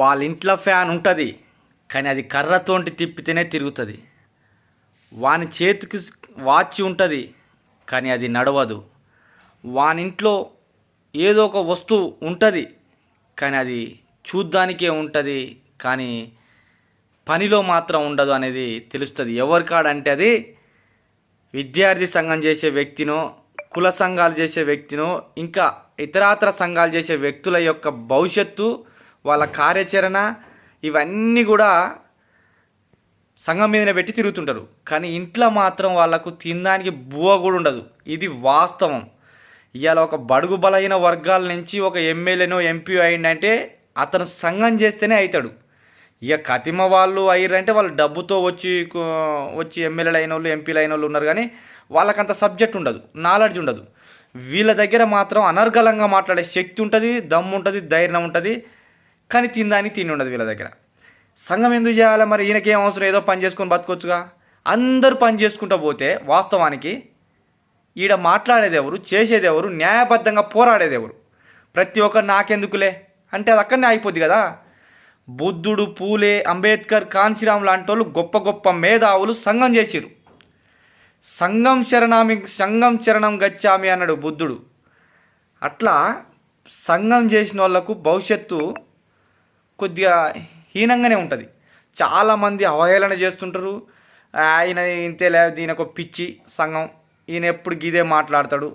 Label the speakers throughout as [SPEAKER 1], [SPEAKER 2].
[SPEAKER 1] వాళ్ళ ఇంట్లో ఫ్యాన్ ఉంటుంది కానీ అది కర్రతోటి తిప్పితేనే తిరుగుతుంది. వాని చేతికి వాచ్ ఉంటుంది కానీ అది నడవదు. వాని ఇంట్లో ఏదో ఒక వస్తువు ఉంటుంది కానీ అది చూడ్డానికే ఉంటుంది కానీ పనిలో మాత్రం ఉండదు అనేది తెలుస్తుంది. ఎవరి కాడంటే అది విద్యార్థి సంఘం చేసే వ్యక్తినో కుల సంఘాలు చేసే వ్యక్తినో ఇంకా ఇతరాతర సంఘాలు చేసే వ్యక్తుల యొక్క భవిష్యత్తు వాళ్ళ కార్యాచరణ ఇవన్నీ కూడా సంఘం మీదనే పెట్టి తిరుగుతుంటారు. కానీ ఇంట్లో మాత్రం వాళ్ళకు తినడానికి బువ్వ కూడా ఉండదు. ఇది వాస్తవం. ఇవాళ ఒక బడుగు బలైన వర్గాల నుంచి ఒక ఎమ్మెల్యేనో ఎంపీ అయిందంటే అతను సంఘం చేస్తేనే అవుతాడు ఇక కతిమ వాళ్ళు అయ్యారంటే వాళ్ళు డబ్బుతో వచ్చి వచ్చి ఎమ్మెల్యేలు అయిన వాళ్ళు ఎంపీలు అయిన వాళ్ళు ఉన్నారు కానీ వాళ్ళకంత సబ్జెక్ట్ ఉండదు. నాలెడ్జ్ ఉండదు. వీళ్ళ దగ్గర మాత్రం అనర్గళంగా మాట్లాడే శక్తి ఉంటుంది దమ్ము ఉంటుంది ధైర్యం ఉంటుంది. కానీ తిందాని తిండి ఉండదు వీళ్ళ దగ్గర. సంఘం ఎందుకు చేయాలి మరి? ఈయనకేం అవసరం? ఏదో పని చేసుకొని బతకొచ్చుగా? అందరూ పని చేసుకుంటూ పోతే వాస్తవానికి ఈడ మాట్లాడేది ఎవరు చేసేది ఎవరు న్యాయబద్ధంగా పోరాడేది ఎవరు ప్రతి ఒక్కరు నాకెందుకులే? అంటే అది అక్కడనే అయిపోద్ది కదా? బుద్ధుడు పూలే అంబేద్కర్ కాంచీరామ్ లాంటి వాళ్ళు గొప్ప గొప్ప మేధావులు సంఘం చేసిరు సంఘం శరణామి సంఘం శరణం గచ్చామి అన్నాడు బుద్ధుడు. అట్లా సంఘం చేసిన వాళ్ళకు భవిష్యత్తు కొద్దిగా హీనంగానే ఉంటుంది. చాలామంది అవహేళన చేస్తుంటారు. ఆయన ఇంతే లేదు ఈయన ఒక పిచ్చి సంఘం. ఈయన ఎప్పుడు గీదే మాట్లాడతాడు.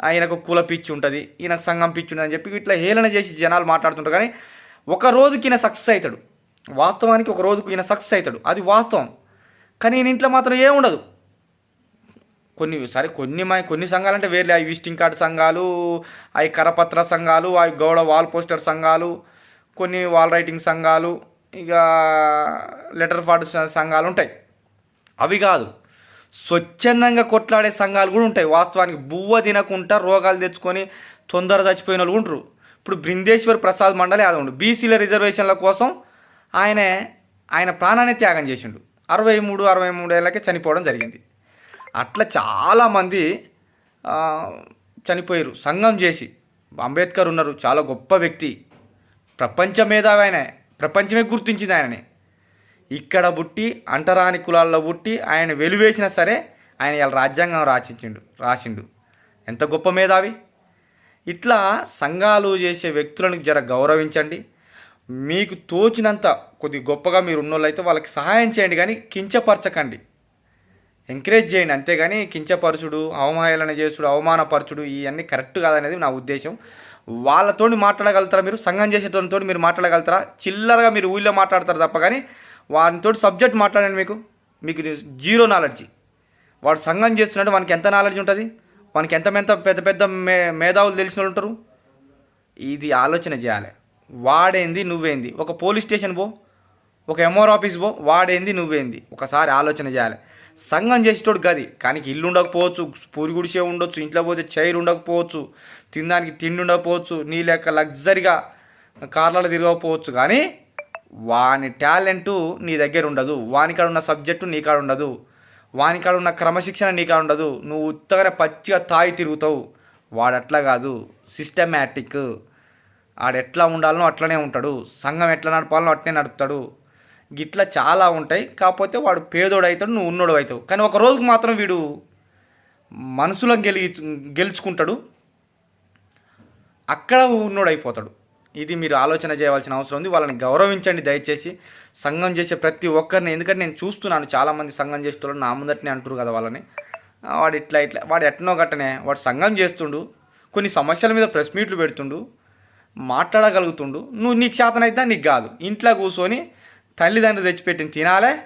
[SPEAKER 1] ఆయనకు కుల పిచ్చి ఉంటుంది. ఈయనకు సంఘం పిచ్చి ఉంటుంది అని చెప్పి ఇట్లా హేళన చేసి జనాలు మాట్లాడుతుంటారు. కానీ ఒక రోజుకి ఈయన సక్సెస్ అవుతాడు వాస్తవానికి ఒక రోజుకు ఈయన సక్సెస్ అవుతాడు అది వాస్తవం. కానీ ఈయన ఇంట్లో మాత్రం ఏముండదు కొన్ని సరే కొన్ని మా కొన్ని సంఘాలు అంటే వేరే అవి విజిటింగ్ కార్డు సంఘాలు అవి కరపత్ర సంఘాలు అవి గౌడ వాల్ పోస్టర్ సంఘాలు కొన్ని వాల్ రైటింగ్ సంఘాలు ఇక లెటర్ ఫార్డ్ సంఘాలు ఉంటాయి. అవి కాదు స్వచ్ఛందంగా కొట్లాడే సంఘాలు కూడా ఉంటాయి. వాస్తవానికి బువ్వ తినకుండా రోగాలు తెచ్చుకొని తొందర చచ్చిపోయిన వాళ్ళు ఉంటారు ఇప్పుడు బృందేశ్వర్ ప్రసాద్ మండలి అది ఉండు. బీసీల రిజర్వేషన్ల కోసం ఆయన ఆయన ప్రాణాన్ని త్యాగం చేసిండు. అరవై మూడు అరవై మూడు ఏళ్ళకే చనిపోవడం జరిగింది. అట్లా చాలామంది చనిపోయారు సంఘం చేసి అంబేద్కర్ ఉన్నారు. చాలా గొప్ప వ్యక్తి. ప్రపంచ మేధావి ఆయన ప్రపంచమే గుర్తించింది ఆయనని. ఇక్కడ పుట్టి అంటరాని కులాల్లో పుట్టి ఆయన వెలువేసినా సరే ఆయన ఇలా రాజ్యాంగం రాసించిండు రాసిండు. ఎంత గొప్ప మేధావి. ఇట్లా సంఘాలు చేసే వ్యక్తులను జర గౌరవించండి. మీకు తోచినంత కొద్ది గొప్పగా మీరు ఉన్నోళ్ళైతే వాళ్ళకి సహాయం చేయండి కానీ కించపరచకండి. ఎంకరేజ్ చేయండి అంతేగాని కించపరచుడు అవమానాలన చేసుడు అవమానపరచుడు ఇవన్నీ కరెక్ట్ కాదనేది నా ఉద్దేశం. వాళ్ళతో మాట్లాడగలుగుతారా మీరు? సంఘం చేసేటోనితో మీరు మాట్లాడగలుగుతారా? చిల్లరగా మీరు ఊళ్ళో మాట్లాడతారు తప్ప కానీ వారితో సబ్జెక్ట్ మాట్లాడండి మీకు. మీకు జీరో నాలెడ్జీ. వాడు సంఘం చేస్తున్నట్టు వానికి ఎంత నాలెడ్జ్ ఉంటుంది? వానికి ఎంత ఎంత పెద్ద పెద్ద మే మేధావులు తెలిసిన వాళ్ళు ఉంటారు? ఇది ఆలోచన చేయాలి. వాడేంది నువ్వేంది? ఒక పోలీస్ స్టేషన్ పో ఒక ఎంఆర్ ఆఫీస్ పో వాడేంది నువ్వేంది? ఒకసారి ఆలోచన చేయాలి. సంఘం చేసేటోడు గది. కానీ ఇల్లు ఉండకపోవచ్చు పూరి గుడిసే ఉండొచ్చు ఇంట్లో పోతే చైర్ ఉండకపోవచ్చు తినడానికి తిండి ఉండకపోవచ్చు నీ లెక్క లగ్జరీగా కార్లలో తిరగకపోవచ్చు. కానీ వాని టాలెంటు నీ దగ్గర ఉండదు. వానికాడ ఉన్న సబ్జెక్టు నీ కాడ ఉండదు. వానికాడ ఉన్న క్రమశిక్షణ నీ కాడ ఉండదు. నువ్వు ఉత్తగానే పచ్చిగా తాయి తిరుగుతావు. వాడు అట్లా కాదు. సిస్టమేటిక్. ఆడెట్లా ఉండాలనో అట్లనే ఉంటాడు. సంఘం ఎట్లా నడపాలనో అట్లనే నడుపుతాడు. గిట్లా చాలా ఉంటాయి. కాకపోతే వాడు పేదోడు అవుతాడు నువ్వు ఉన్నోడు అవుతావు కానీ ఒక రోజుకు మాత్రం వీడు మనసులను గెలి గెలుచుకుంటాడు. అక్కడ ఉన్నోడు అయిపోతాడు. ఇది మీరు ఆలోచన చేయవలసిన అవసరం ఉంది. వాళ్ళని గౌరవించండి దయచేసి. సంఘం చేసే ప్రతి ఒక్కరిని ఎందుకంటే నేను చూస్తున్నాను చాలామంది సంఘం చేస్తున్నారు నా ముందటనే అంటారు కదా వాళ్ళని. వాడు ఇట్లా ఇట్లా వాడు ఎట్నో గట్టనే వాడు సంఘం చేస్తుండు కొన్ని సమస్యల మీద ప్రెస్ మీట్లు పెడుతుండు మాట్లాడగలుగుతుండు. నువ్వు నీకు చేతనైతే నీకు కాదు. ఇంట్లో కూర్చొని తల్లిదండ్రులు తెచ్చిపెట్టిన తినాలే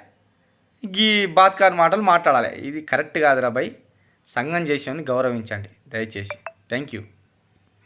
[SPEAKER 1] ఈ బాత్కార్ మాటలు మాట్లాడాలి. ఇది కరెక్ట్ కాదురా బై. సంఘం చేసేవాని గౌరవించండి. దయచేసి. Thank you